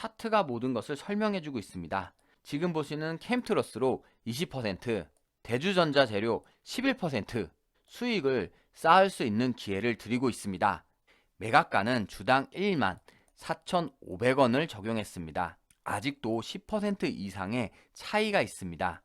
차트가 모든 것을 설명해주고 있습니다. 지금 보시는 캠트러스로 20%, 대주전자 재료 11% 수익을 쌓을 수 있는 기회를 드리고 있습니다. 매각가는 주당 1만 4,500원을 적용했습니다. 아직도 10% 이상의 차이가 있습니다.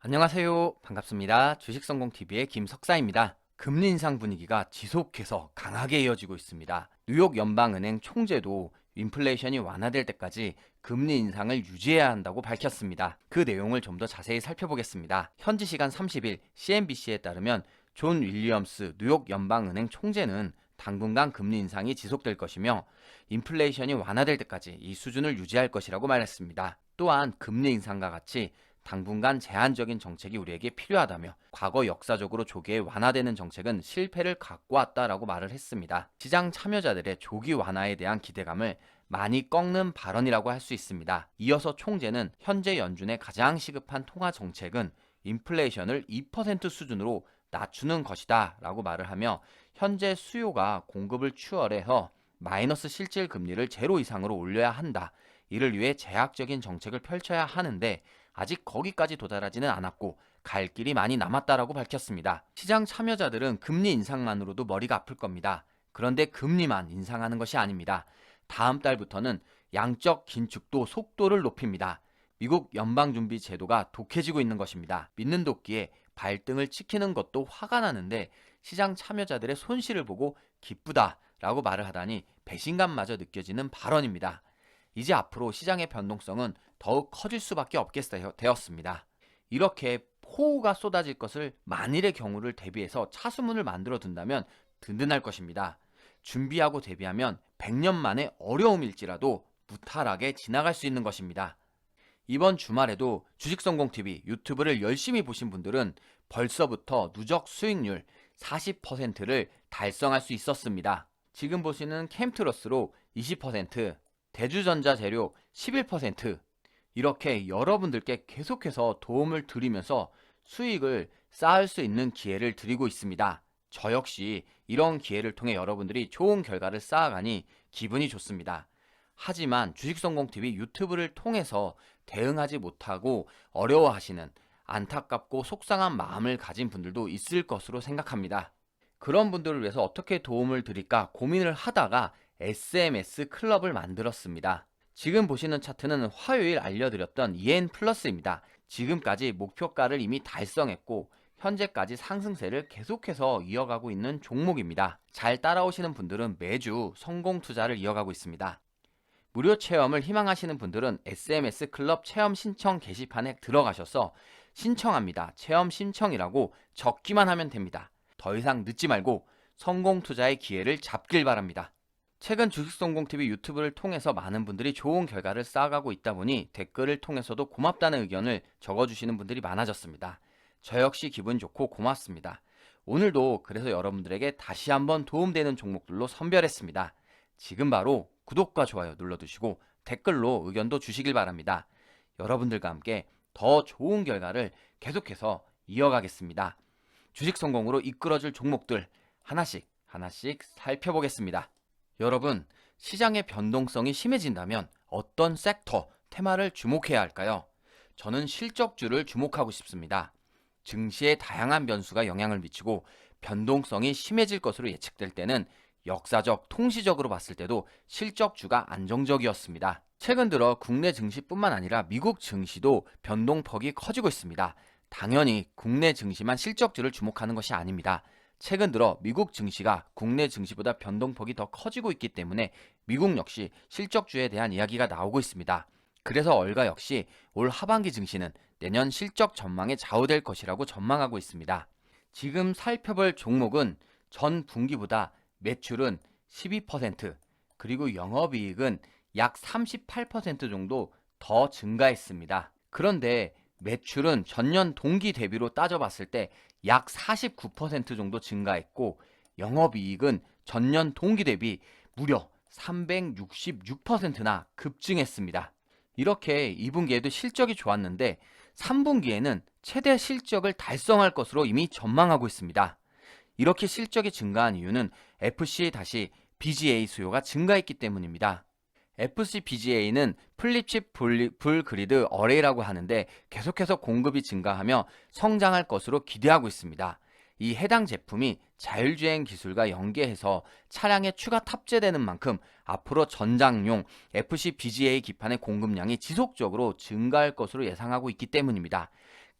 안녕하세요. 반갑습니다. 주식성공TV의 김석사입니다. 금리 인상 분위기가 지속해서 강하게 이어지고 있습니다. 뉴욕 연방은행 총재도 인플레이션이 완화될 때까지 금리 인상을 유지해야 한다고 밝혔습니다. 그 내용을 좀 더 자세히 살펴보겠습니다. 현지 시간 30일 CNBC에 따르면 존 윌리엄스 뉴욕 연방은행 총재는 당분간 금리 인상이 지속될 것이며 인플레이션이 완화될 때까지 이 수준을 유지할 것이라고 말했습니다. 또한 금리 인상과 같이 당분간 제한적인 정책이 우리에게 필요하다며 과거 역사적으로 조기에 완화되는 정책은 실패를 갖고 왔다라고 말을 했습니다. 시장 참여자들의 조기 완화에 대한 기대감을 많이 꺾는 발언이라고 할 수 있습니다. 이어서 총재는 현재 연준의 가장 시급한 통화 정책은 인플레이션을 2% 수준으로 낮추는 것이다 라고 말을 하며 현재 수요가 공급을 추월해서 마이너스 실질 금리를 제로 이상으로 올려야 한다. 이를 위해 제약적인 정책을 펼쳐야 하는데 아직 거기까지 도달하지는 않았고 갈 길이 많이 남았다라고 밝혔습니다. 시장 참여자들은 금리 인상만으로도 머리가 아플 겁니다. 그런데 금리만 인상하는 것이 아닙니다. 다음 달부터는 양적 긴축도 속도를 높입니다. 미국 연방준비 제도가 독해지고 있는 것입니다. 믿는 도끼에 발등을 찍히는 것도 화가 나는데 시장 참여자들의 손실을 보고 기쁘다 라고 말을 하다니 배신감마저 느껴지는 발언입니다. 이제 앞으로 시장의 변동성은 더욱 커질 수밖에 없게 되었습니다. 이렇게 호우가 쏟아질 것을 만일의 경우를 대비해서 차수문을 만들어 둔다면 든든할 것입니다. 준비하고 대비하면 100년 만에 어려움일지라도 무탈하게 지나갈 수 있는 것입니다. 이번 주말에도 주식성공TV 유튜브를 열심히 보신 분들은 벌써부터 누적 수익률 40%를 달성할 수 있었습니다. 지금 보시는 캠트러스로 20%, 대주전자 재료 11% 이렇게 여러분들께 계속해서 도움을 드리면서 수익을 쌓을 수 있는 기회를 드리고 있습니다. 저 역시 이런 기회를 통해 여러분들이 좋은 결과를 쌓아가니 기분이 좋습니다. 하지만 주식성공TV 유튜브를 통해서 대응하지 못하고 어려워하시는 안타깝고 속상한 마음을 가진 분들도 있을 것으로 생각합니다. 그런 분들을 위해서 어떻게 도움을 드릴까 고민을 하다가 SMS 클럽을 만들었습니다. 지금 보시는 차트는 화요일 알려드렸던 EN 플러스입니다. 지금까지 목표가를 이미 달성했고 현재까지 상승세를 계속해서 이어가고 있는 종목입니다. 잘 따라오시는 분들은 매주 성공 투자를 이어가고 있습니다. 무료 체험을 희망하시는 분들은 SMS 클럽 체험 신청 게시판에 들어가셔서 신청합니다. 체험 신청이라고 적기만 하면 됩니다. 더 이상 늦지 말고 성공 투자의 기회를 잡길 바랍니다. 최근 주식성공TV 유튜브를 통해서 많은 분들이 좋은 결과를 쌓아가고 있다 보니 댓글을 통해서도 고맙다는 의견을 적어주시는 분들이 많아졌습니다. 저 역시 기분 좋고 고맙습니다. 오늘도 그래서 여러분들에게 다시 한번 도움되는 종목들로 선별했습니다. 지금 바로 구독과 좋아요 눌러두시고 댓글로 의견도 주시길 바랍니다. 여러분들과 함께 더 좋은 결과를 계속해서 이어가겠습니다. 주식 성공으로 이끌어줄 종목들 하나씩 하나씩 살펴보겠습니다. 여러분, 시장의 변동성이 심해진다면 어떤 섹터, 테마를 주목해야 할까요? 저는 실적주를 주목하고 싶습니다. 증시에 다양한 변수가 영향을 미치고 변동성이 심해질 것으로 예측될 때는 역사적, 통시적으로 봤을 때도 실적주가 안정적이었습니다. 최근 들어 국내 증시뿐만 아니라 미국 증시도 변동폭이 커지고 있습니다. 당연히 국내 증시만 실적주를 주목하는 것이 아닙니다. 최근 들어 미국 증시가 국내 증시보다 변동폭이 더 커지고 있기 때문에 미국 역시 실적주에 대한 이야기가 나오고 있습니다. 그래서 얼가 역시 올 하반기 증시는 내년 실적 전망에 좌우될 것이라고 전망하고 있습니다. 지금 살펴볼 종목은 전 분기보다 매출은 12% 그리고 영업이익은 약 38% 정도 더 증가했습니다. 그런데 매출은 전년 동기 대비로 따져봤을 때 약 49% 정도 증가했고 영업이익은 전년 동기 대비 무려 366%나 급증했습니다. 이렇게 2분기에도 실적이 좋았는데 3분기에는 최대 실적을 달성할 것으로 이미 전망하고 있습니다. 이렇게 실적이 증가한 이유는 FC 다시 BGA 수요가 증가했기 때문입니다. FCBGA는 플립칩 불, 불그리드 어레이라고 하는데 계속해서 공급이 증가하며 성장할 것으로 기대하고 있습니다. 이 해당 제품이 자율주행 기술과 연계해서 차량에 추가 탑재되는 만큼 앞으로 전장용 FCBGA 기판의 공급량이 지속적으로 증가할 것으로 예상하고 있기 때문입니다.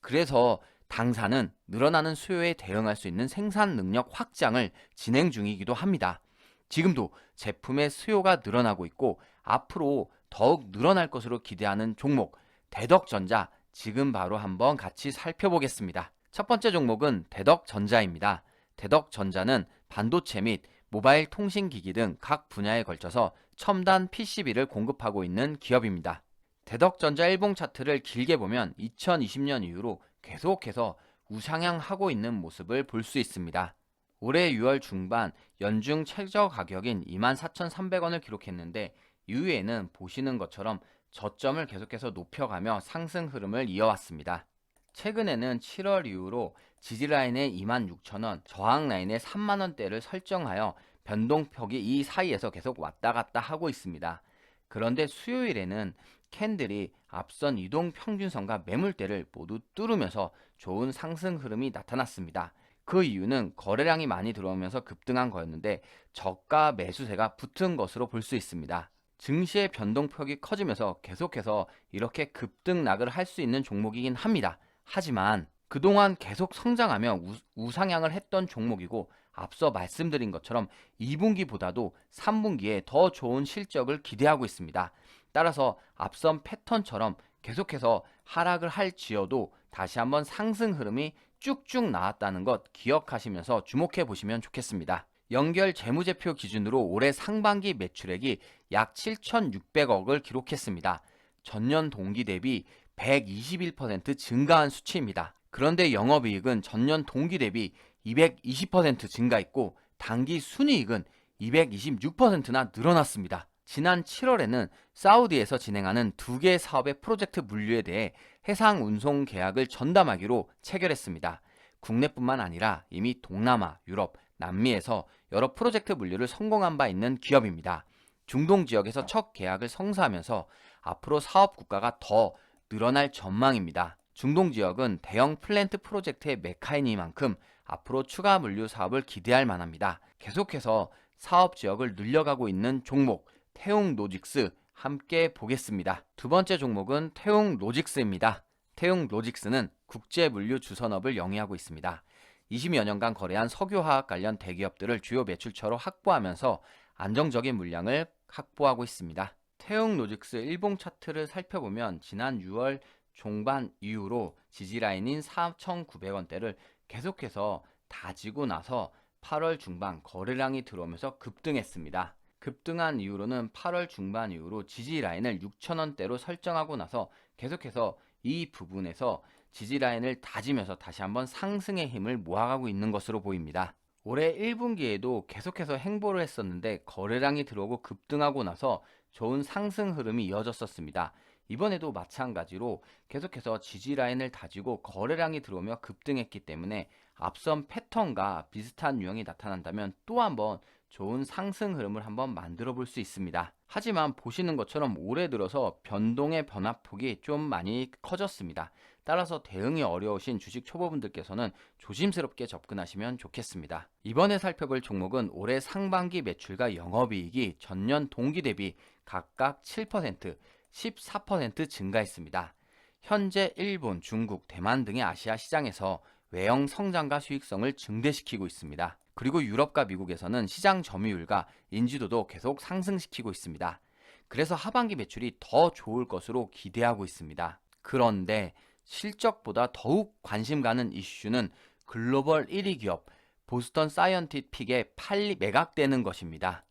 그래서 당사는 늘어나는 수요에 대응할 수 있는 생산 능력 확장을 진행 중이기도 합니다. 지금도 제품의 수요가 늘어나고 있고 앞으로 더욱 늘어날 것으로 기대하는 종목 대덕전자 지금 바로 한번 같이 살펴보겠습니다. 첫 번째 종목은 대덕전자입니다. 대덕전자는 반도체 및 모바일 통신기기 등 각 분야에 걸쳐서 첨단 PCB를 공급하고 있는 기업입니다. 대덕전자 일봉 차트를 길게 보면 2020년 이후로 계속해서 우상향하고 있는 모습을 볼 수 있습니다. 올해 6월 중반 연중 최저 가격인 24,300원을 기록했는데 이후에는 보시는 것처럼 저점을 계속해서 높여가며 상승 흐름을 이어왔습니다. 최근에는 7월 이후로 지지 라인의 26,000원, 저항 라인의 3만원대를 설정하여 변동폭이 이 사이에서 계속 왔다 갔다 하고 있습니다. 그런데 수요일에는 캔들이 앞선 이동 평균선과 매물대를 모두 뚫으면서 좋은 상승 흐름이 나타났습니다. 그 이유는 거래량이 많이 들어오면서 급등한 거였는데 저가 매수세가 붙은 것으로 볼 수 있습니다. 증시의 변동폭이 커지면서 계속해서 이렇게 급등락을 할 수 있는 종목이긴 합니다. 하지만 그동안 계속 성장하며 우, 상향을 했던 종목이고 앞서 말씀드린 것처럼 2분기보다도 3분기에 더 좋은 실적을 기대하고 있습니다. 따라서 앞선 패턴처럼 계속해서 하락을 할지어도 다시 한번 상승 흐름이 쭉쭉 나왔다는 것 기억하시면서 주목해 보시면 좋겠습니다. 연결 재무제표 기준으로 올해 상반기 매출액이 약 7,600억을 기록했습니다. 전년 동기 대비 121% 증가한 수치입니다. 그런데 영업이익은 전년 동기 대비 220% 증가했고 단기 순이익은 226%나 늘어났습니다. 지난 7월에는 사우디에서 진행하는 두개 사업의 프로젝트 물류에 대해 해상 운송 계약을 전담하기로 체결했습니다. 국내뿐만 아니라 이미 동남아, 유럽, 남미에서 여러 프로젝트 물류를 성공한 바 있는 기업입니다. 중동 지역에서 첫 계약을 성사하면서 앞으로 사업 국가가 더 늘어날 전망입니다. 중동 지역은 대형 플랜트 프로젝트의 메카이니만큼 앞으로 추가 물류 사업을 기대할 만합니다. 계속해서 사업 지역을 늘려가고 있는 종목 태웅 로직스 함께 보겠습니다. 두 번째 종목은 태웅 로직스입니다. 태웅 로직스는 국제 물류 주선업을 영위하고 있습니다. 20여 년간 거래한 석유화학 관련 대기업들을 주요 매출처로 확보하면서 안정적인 물량을 확보하고 있습니다. 태웅 로직스 일봉 차트를 살펴보면 지난 6월 종반 이후로 지지라인인 4,900원대를 계속해서 다지고 나서 8월 중반 거래량이 들어오면서 급등했습니다. 급등한 이후로는 8월 중반 이후로 지지 라인을 6천원대로 설정하고 나서 계속해서 이 부분에서 지지 라인을 다지면서 다시 한번 상승의 힘을 모아가고 있는 것으로 보입니다. 올해 1분기에도 계속해서 행보를 했었는데 거래량이 들어오고 급등하고 나서 좋은 상승 흐름이 이어졌었습니다. 이번에도 마찬가지로 계속해서 지지 라인을 다지고 거래량이 들어오며 급등했기 때문에 앞선 패턴과 비슷한 유형이 나타난다면 또 한번 좋은 상승 흐름을 한번 만들어 볼 수 있습니다. 하지만 보시는 것처럼 올해 들어서 변동의 변화폭이 좀 많이 커졌습니다. 따라서 대응이 어려우신 주식 초보분들께서는 조심스럽게 접근하시면 좋겠습니다. 이번에 살펴볼 종목은 올해 상반기 매출과 영업이익이 전년 동기 대비 각각 7%, 14% 증가했습니다. 현재 일본, 중국, 대만 등의 아시아 시장에서 외형 성장과 수익성을 증대시키고 있습니다. 그리고 유럽과 미국에서는 시장 점유율과 인지도도 계속 상승시키고 있습니다. 그래서 하반기 매출이 더 좋을 것으로 기대하고 있습니다. 그런데 실적보다 더욱 관심 가는 이슈는 글로벌 1위 기업 보스턴 사이언티픽에 팔리 매각되는 것입니다.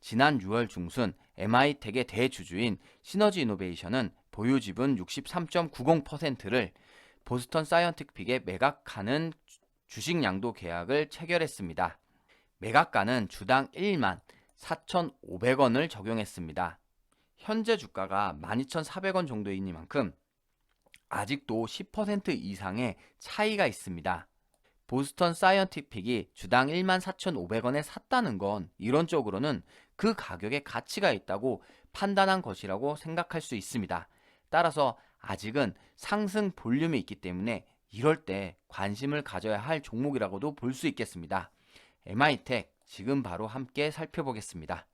지난 6월 중순 MI텍의 대주주인 시너지 이노베이션은 보유 지분 63.90%를 보스턴 사이언티픽에 매각하는 주식 양도 계약을 체결했습니다. 매각가는 주당 1만 4,500원을 적용했습니다. 현재 주가가 12,400원 정도이니만큼 아직도 10% 이상의 차이가 있습니다. 보스턴 사이언티픽이 주당 14,500원에 샀다는 건 이론적으로는 그 가격에 가치가 있다고 판단한 것이라고 생각할 수 있습니다. 따라서 아직은 상승 볼륨이 있기 때문에 이럴 때 관심을 가져야 할 종목이라고도 볼 수 있겠습니다. MI텍 지금 바로 함께 살펴보겠습니다.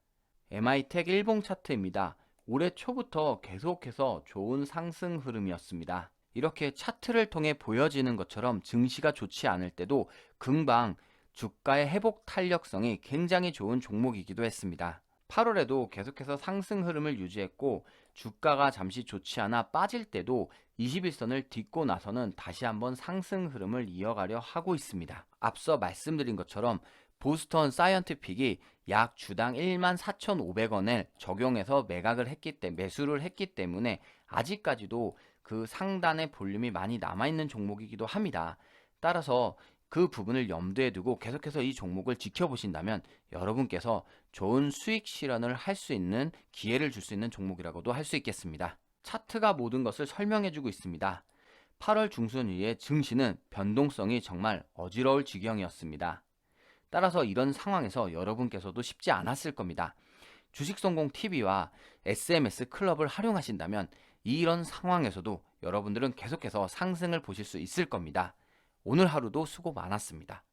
MI텍 일봉 차트입니다. 올해 초부터 계속해서 좋은 상승 흐름이었습니다. 이렇게 차트를 통해 보여지는 것처럼 증시가 좋지 않을 때도 금방 주가의 회복 탄력성이 굉장히 좋은 종목이기도 했습니다. 8월에도 계속해서 상승 흐름을 유지했고 주가가 잠시 좋지 않아 빠질 때도 21선을 딛고 나서는 다시 한번 상승 흐름을 이어가려 하고 있습니다. 앞서 말씀드린 것처럼 보스턴 사이언티픽이 약 주당 14,500원을 적용해서 매각을 했기 때문에 매수를 했기 때문에 아직까지도 그 상단의 볼륨이 많이 남아 있는 종목이기도 합니다. 따라서 그 부분을 염두에 두고 계속해서 이 종목을 지켜보신다면 여러분께서 좋은 수익 실현을 할 수 있는 기회를 줄 수 있는 종목이라고도 할 수 있겠습니다. 차트가 모든 것을 설명해주고 있습니다. 8월 중순 이후에 증시는 변동성이 정말 어지러울 지경이었습니다. 따라서 이런 상황에서 여러분께서도 쉽지 않았을 겁니다. 주식성공 TV와 SMS 클럽을 활용하신다면 이런 상황에서도 여러분들은 계속해서 상승을 보실 수 있을 겁니다. 오늘 하루도 수고 많았습니다.